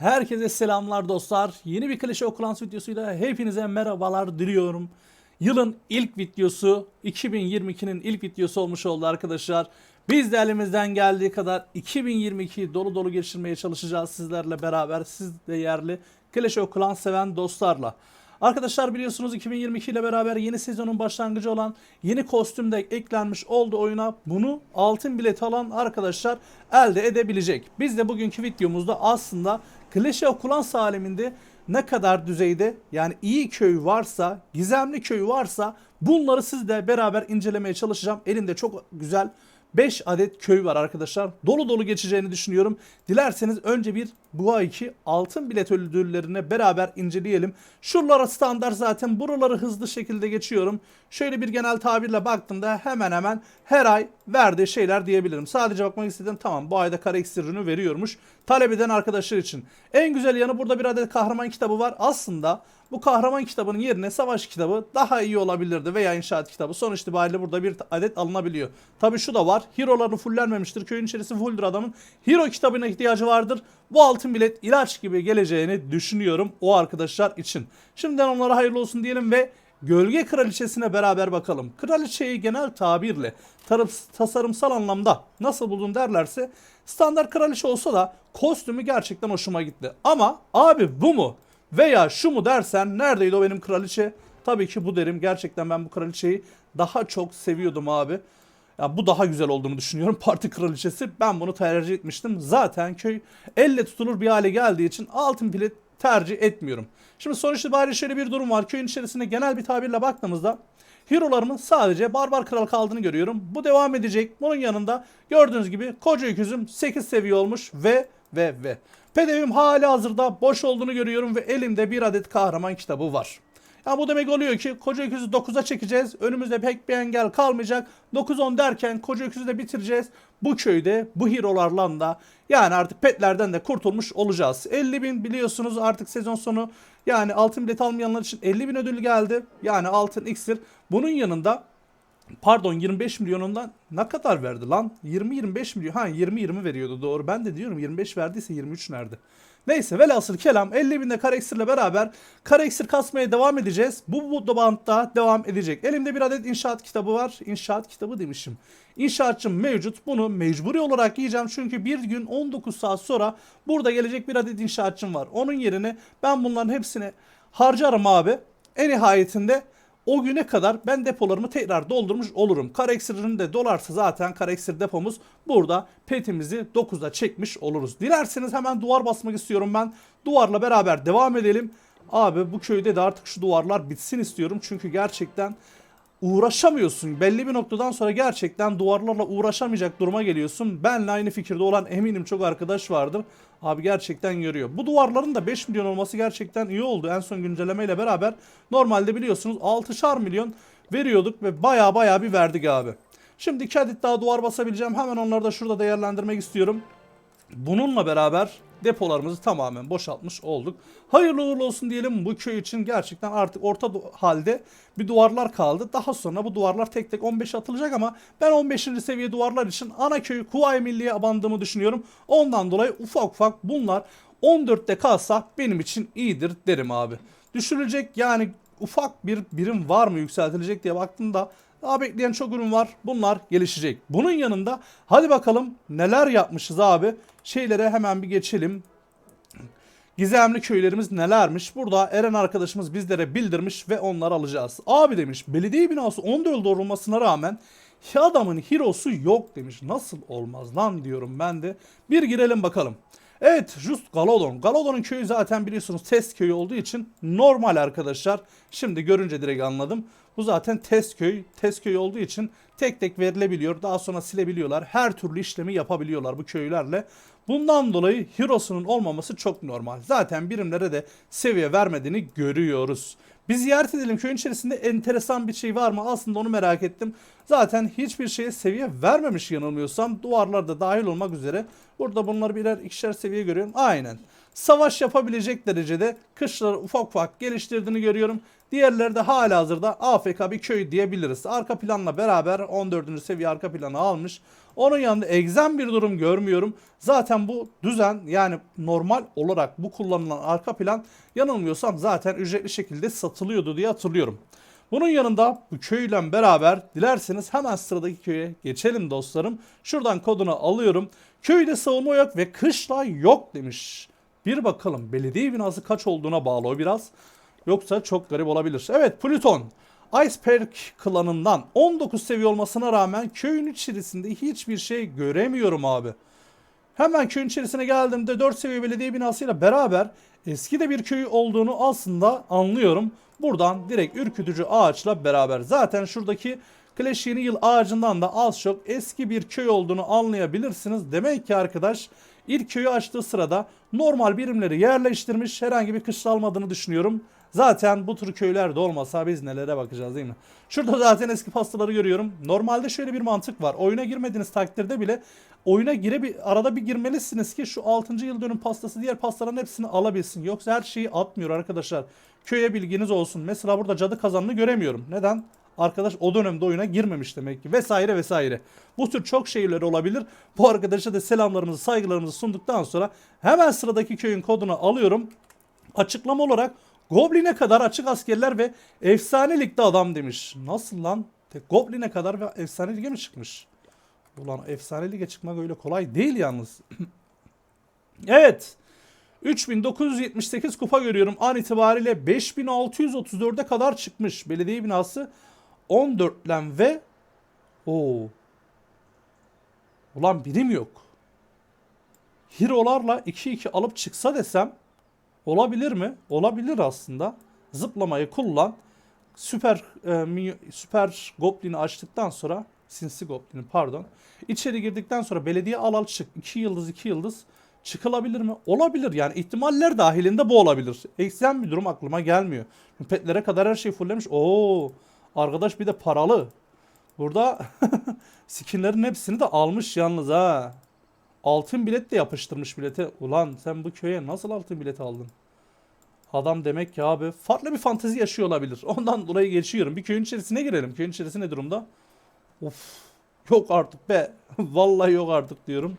Herkese selamlar dostlar. Yeni bir klişe okulans videosuyla hepinize merhabalar diliyorum. Yılın ilk videosu 2022'nin ilk videosu olmuş oldu arkadaşlar. Biz de elimizden geldiği kadar 2022'yi dolu dolu geçirmeye çalışacağız sizlerle beraber. Siz de yerli klişe okulans seven dostlarla. Arkadaşlar biliyorsunuz 2022 ile beraber yeni sezonun başlangıcı olan yeni kostüm de eklenmiş oldu oyuna. Bunu altın bilet alan arkadaşlar elde edebilecek. Biz de bugünkü videomuzda aslında klişe okulans aleminde ne kadar düzeyde yani iyi köy varsa, gizemli köy varsa bunları sizle beraber incelemeye çalışacağım. Elimde çok güzel 5 adet köy var arkadaşlar. Dolu dolu geçeceğini düşünüyorum. Dilerseniz önce bir bu ayki altın bilet ödüllerine beraber inceleyelim. Şuralara standart zaten buraları hızlı şekilde geçiyorum. Şöyle bir genel tabirle baktığımda hemen hemen her ay verdiği şeyler diyebilirim. Sadece bakmak istedim tamam bu ayda kare iksirini veriyormuş. Talep eden arkadaşlar için. En güzel yanı burada bir adet kahraman kitabı var. Aslında bu kahraman kitabının yerine savaş kitabı daha iyi olabilirdi veya inşaat kitabı. Sonuç itibariyle burada bir adet alınabiliyor. Tabi şu da var. Hero'larını fullenmemiştir. Köyün içerisi fulldür adamın. Hero kitabına ihtiyacı vardır. Bu altın bilet ilaç gibi geleceğini düşünüyorum o arkadaşlar için. Şimdiden onlara hayırlı olsun diyelim ve Gölge Kraliçesi'ne beraber bakalım. Kraliçeyi genel tabirle tasarımsal anlamda nasıl buldun derlerse standart kraliçe olsa da kostümü gerçekten hoşuma gitti. Ama abi bu mu? Veya şu mu dersen neredeydi o benim kraliçe? Tabii ki bu derim. Gerçekten ben bu kraliçeyi daha çok seviyordum abi. Ya bu daha güzel olduğunu düşünüyorum. Parti kraliçesi ben bunu tercih etmiştim. Zaten köy elle tutulur bir hale geldiği için altın bilet tercih etmiyorum. Şimdi sonuç itibariyle şöyle bir durum var. Köyün içerisinde genel bir tabirle baktığımızda Hero'larımın sadece Barbar Kral kaldığını görüyorum. Bu devam edecek. Bunun yanında gördüğünüz gibi koca öküzüm 8 seviye olmuş ve ve ve. Pedevim hali hazırda boş olduğunu görüyorum ve elimde bir adet kahraman kitabı var. Ya bu demek oluyor ki koca öküzü 9'a çekeceğiz. Önümüzde pek bir engel kalmayacak. 9-10 derken koca öküzü de bitireceğiz. Bu köyde bu hero'larla da yani artık petlerden de kurtulmuş olacağız. 50 bin biliyorsunuz artık sezon sonu yani altın bilet almayanlar için 50 bin ödül geldi. Yani altın iksir. Bunun yanında pardon 25 milyonundan ne kadar verdi lan? 20-25 milyon. Ha 20-20 veriyordu doğru. Ben de diyorum 25 verdiyse 23 nerede? Neyse velhasıl kelam 50 binde Kareksir'le beraber Kareksir kasmaya devam edeceğiz. Bu, bu bantta devam edecek. Elimde bir adet inşaat kitabı var. İnşaat kitabı demişim. İnşaatçım mevcut. Bunu mecburi olarak yiyeceğim. Çünkü bir gün 19 saat sonra burada gelecek bir adet inşaatçım var. Onun yerine ben bunların hepsini harcarım abi. En nihayetinde o güne kadar ben depolarımı tekrar doldurmuş olurum. Kareksir'in de dolarsa zaten Kareksir depomuz burada petimizi 9'a çekmiş oluruz. Dilerseniz hemen duvar basmak istiyorum ben. Duvarla beraber devam edelim. Abi bu köyde de artık şu duvarlar bitsin istiyorum. Çünkü gerçekten uğraşamıyorsun. Belli bir noktadan sonra gerçekten duvarlarla uğraşamayacak duruma geliyorsun. Benle aynı fikirde olan eminim çok arkadaş vardır. Abi gerçekten görüyor. Bu duvarların da 5 milyon olması gerçekten iyi oldu. En son güncellemeyle beraber normalde biliyorsunuz 6'şar milyon veriyorduk ve baya baya bir verdik abi. Şimdi 2 adet daha duvar basabileceğim. Hemen onları da şurada değerlendirmek istiyorum. Bununla beraber depolarımızı tamamen boşaltmış olduk. Hayırlı uğurlu olsun diyelim bu köy için gerçekten artık orta halde bir duvarlar kaldı. Daha sonra bu duvarlar tek tek 15 atılacak ama ben 15. seviye duvarlar için ana köyü Kuvayi Milli'ye abandığımı düşünüyorum. Ondan dolayı ufak ufak bunlar 14'te kalsa benim için iyidir derim abi. Düşürülecek yani ufak bir birim var mı yükseltilecek diye baktığımda daha bekleyen çok ürün var. Bunlar gelişecek. Bunun yanında hadi bakalım neler yapmışız abi. Şeylere hemen bir geçelim. Gizemli köylerimiz nelermiş? Burada Eren arkadaşımız bizlere bildirmiş ve onları alacağız. Abi demiş belediye binası 14 olmasına rağmen ya adamın hero'su yok demiş. Nasıl olmaz lan diyorum ben de. Bir girelim bakalım. Evet Just Galodon. Galodon'un köyü zaten biliyorsunuz test köyü olduğu için normal arkadaşlar. Şimdi görünce direkt anladım. Bu zaten test köy. Test köy olduğu için tek tek verilebiliyor. Daha sonra silebiliyorlar. Her türlü işlemi yapabiliyorlar bu köylerle. Bundan dolayı Hero'sunun olmaması çok normal. Zaten birimlere de seviye vermediğini görüyoruz. Bir ziyaret edelim köyün içerisinde enteresan bir şey var mı? Aslında onu merak ettim. Zaten hiçbir şeye seviye vermemiş yanılmıyorsam. Duvarlar da dahil olmak üzere. Burada bunları birer ikişer seviye görüyorum. Aynen. savaş yapabilecek derecede kışları ufak ufak geliştirdiğini görüyorum. Diğerleri de hala hazırda AFK bir köy diyebiliriz. Arka planla beraber 14. seviye arka planı almış. Onun yanında egzen bir durum görmüyorum. Zaten bu düzen yani normal olarak bu kullanılan arka plan yanılmıyorsam zaten ücretli şekilde satılıyordu diye hatırlıyorum. Bunun yanında bu köyle beraber dilerseniz hemen sıradaki köye geçelim dostlarım. Şuradan kodunu alıyorum. Köyde savunma yok ve kışla yok demiş. Bir bakalım belediye binası kaç olduğuna bağlı o biraz. Yoksa çok garip olabilir. Evet Plüton. Iceberg klanından 19 seviye olmasına rağmen köyün içerisinde hiçbir şey göremiyorum abi. Hemen köyün içerisine geldiğimde 4 seviye belediye binasıyla beraber eski de bir köy olduğunu aslında anlıyorum. Buradan direkt ürkütücü ağaçla beraber. Zaten şuradaki Clash yeni yıl ağacından da az çok eski bir köy olduğunu anlayabilirsiniz. Demek ki arkadaş ilk köyü açtığı sırada normal birimleri yerleştirmiş herhangi bir kışla almadığını düşünüyorum. Zaten bu tür köylerde olmasa biz nelere bakacağız değil mi? Şurada zaten eski pastaları görüyorum. Normalde şöyle bir mantık var. Oyuna girmediğiniz takdirde bile oyuna gire bir arada bir girmelisiniz ki şu 6. yıl dönüm pastası diğer pastaların hepsini alabilsin. Yoksa her şeyi atmıyor arkadaşlar. Köye bilginiz olsun. Mesela burada cadı kazanını göremiyorum. Neden? Arkadaş o dönemde oyuna girmemiş demek ki vesaire vesaire. Bu tür çok şeyler olabilir. Bu arkadaşa da selamlarımızı saygılarımızı sunduktan sonra hemen sıradaki köyün kodunu alıyorum. Açıklama olarak Goblin'e kadar açık askerler ve efsane ligde adam demiş. Nasıl lan? Goblin'e kadar ve efsane lige mi çıkmış? Ulan efsane lige çıkmak öyle kolay değil yalnız. evet. 3978 kupa görüyorum. An itibariyle 5634'e kadar çıkmış. Belediye binası 14 len ve o Ulan birim yok. Hero'larla 2-2 alıp çıksa desem olabilir mi? Olabilir aslında. Zıplamayı kullan. Süper e, süper Goblin'i açtıktan sonra sinsi Goblin'i pardon. İçeri girdikten sonra belediye al al çık. 2 yıldız 2 yıldız çıkılabilir mi? Olabilir yani ihtimaller dahilinde bu olabilir. Eksen bir durum aklıma gelmiyor. Petlere kadar her şey fulllemiş. Oo arkadaş bir de paralı. Burada skinlerin hepsini de almış yalnız ha. Altın bilet de yapıştırmış bilete. Ulan sen bu köye nasıl altın bilet aldın? Adam demek ki abi farklı bir fantezi yaşıyor olabilir. Ondan dolayı geçiyorum. Bir köyün içerisine girelim. Köyün içerisi ne durumda? Of. Yok artık be. Vallahi yok artık diyorum.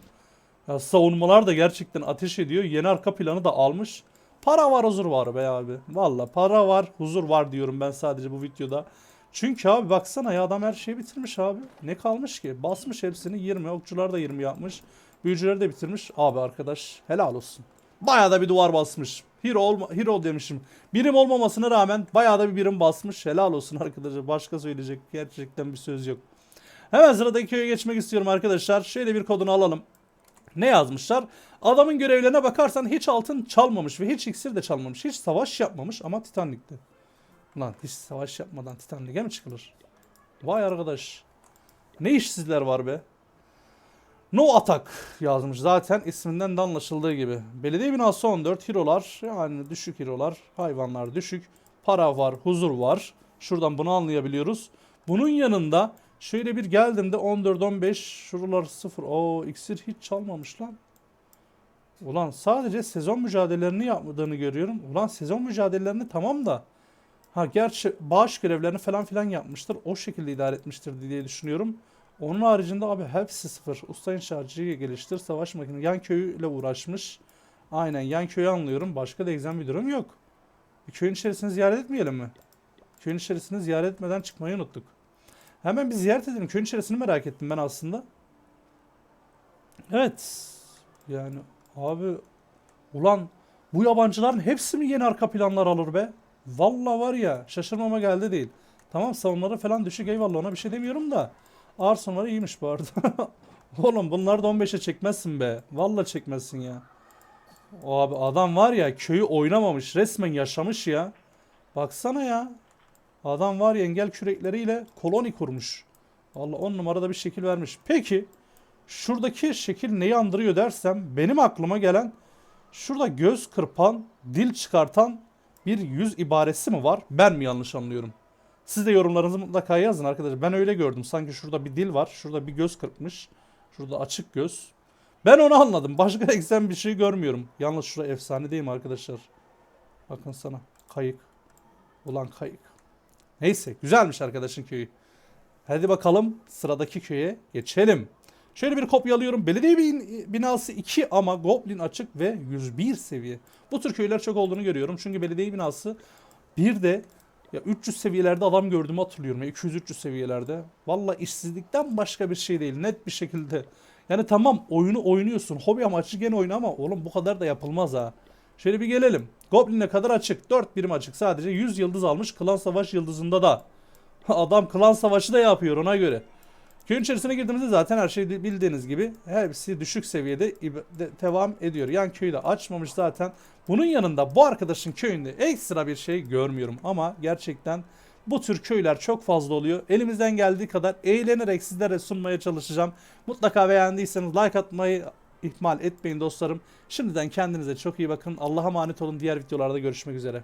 Ya savunmalar da gerçekten ateş ediyor. Yeni arka planı da almış. Para var huzur var be abi. Valla para var huzur var diyorum ben sadece bu videoda. Çünkü abi baksana ya adam her şeyi bitirmiş abi. Ne kalmış ki? Basmış hepsini 20. Okçular da 20 yapmış. Büyücüleri de bitirmiş. Abi arkadaş helal olsun. Bayağı da bir duvar basmış. Hero, olma, hero demişim. Birim olmamasına rağmen bayağı da bir birim basmış. Helal olsun arkadaşlar. Başka söyleyecek gerçekten bir söz yok. Hemen sıradaki köye geçmek istiyorum arkadaşlar. Şöyle bir kodunu alalım. Ne yazmışlar? Adamın görevlerine bakarsan hiç altın çalmamış ve hiç iksir de çalmamış. Hiç savaş yapmamış ama Titanic'te. Lan hiç savaş yapmadan Titanic'e mi çıkılır? Vay arkadaş. Ne işsizler var be. No atak yazmış zaten isminden de anlaşıldığı gibi. Belediye binası 14 hero'lar yani düşük hero'lar hayvanlar düşük. Para var huzur var. Şuradan bunu anlayabiliyoruz. Bunun yanında şöyle bir geldim de 14-15 şuralar 0. O iksir hiç çalmamış lan. Ulan sadece sezon mücadelelerini yapmadığını görüyorum. Ulan sezon mücadelelerini tamam da. Ha gerçi bağış görevlerini falan filan yapmıştır. O şekilde idare etmiştir diye düşünüyorum. Onun haricinde abi hepsi sıfır. Usta inşaatçıyı geliştir. Savaş makinesi. Yan köyüyle uğraşmış. Aynen yan köyü anlıyorum. Başka da egzem bir durum yok. Bir köyün içerisini ziyaret etmeyelim mi? Köyün içerisini ziyaret etmeden çıkmayı unuttuk. Hemen bir ziyaret edelim. Köyün içerisini merak ettim ben aslında. Evet. Yani abi ulan bu yabancıların hepsi mi yeni arka planlar alır be? Vallahi var ya şaşırmama geldi değil. Tamam savunmaları falan düşük eyvallah ona bir şey demiyorum da. Sonları iyiymiş bu arada. Oğlum bunları da 15'e çekmezsin be. Vallahi çekmezsin ya. O abi adam var ya köyü oynamamış resmen yaşamış ya. Baksana ya. Adam var ya engel kürekleriyle koloni kurmuş. Vallahi on numarada bir şekil vermiş. Peki şuradaki şekil neyi andırıyor dersem benim aklıma gelen şurada göz kırpan, dil çıkartan bir yüz ibaresi mi var? Ben mi yanlış anlıyorum? Siz de yorumlarınızı mutlaka yazın arkadaşlar. Ben öyle gördüm. Sanki şurada bir dil var. Şurada bir göz kırpmış. Şurada açık göz. Ben onu anladım. Başka eksen bir şey görmüyorum. Yalnız şura efsane değil mi arkadaşlar? Bakın sana. Kayık. Ulan kayık. Neyse güzelmiş arkadaşın köyü. Hadi bakalım sıradaki köye geçelim. Şöyle bir kopyalıyorum. Belediye bin- binası 2 ama Goblin açık ve 101 seviye. Bu tür köyler çok olduğunu görüyorum. Çünkü belediye binası bir de ya 300 seviyelerde adam gördüğümü hatırlıyorum. Ya 200-300 seviyelerde. Valla işsizlikten başka bir şey değil. Net bir şekilde. Yani tamam oyunu oynuyorsun. Hobi amaçlı gene oyna ama oğlum bu kadar da yapılmaz ha. Şöyle bir gelelim. Goblin'e kadar açık. 4 birim açık. Sadece 100 yıldız almış. Klan Savaş yıldızında da. Adam klan savaşı da yapıyor ona göre. Köyün içerisine girdiğimizde zaten her şey bildiğiniz gibi hepsi düşük seviyede devam ediyor. Yan köyü de açmamış zaten. Bunun yanında bu arkadaşın köyünde ekstra bir şey görmüyorum ama gerçekten bu tür köyler çok fazla oluyor. Elimizden geldiği kadar eğlenerek sizlere sunmaya çalışacağım. Mutlaka beğendiyseniz like atmayı ihmal etmeyin dostlarım. Şimdiden kendinize çok iyi bakın. Allah'a emanet olun. Diğer videolarda görüşmek üzere.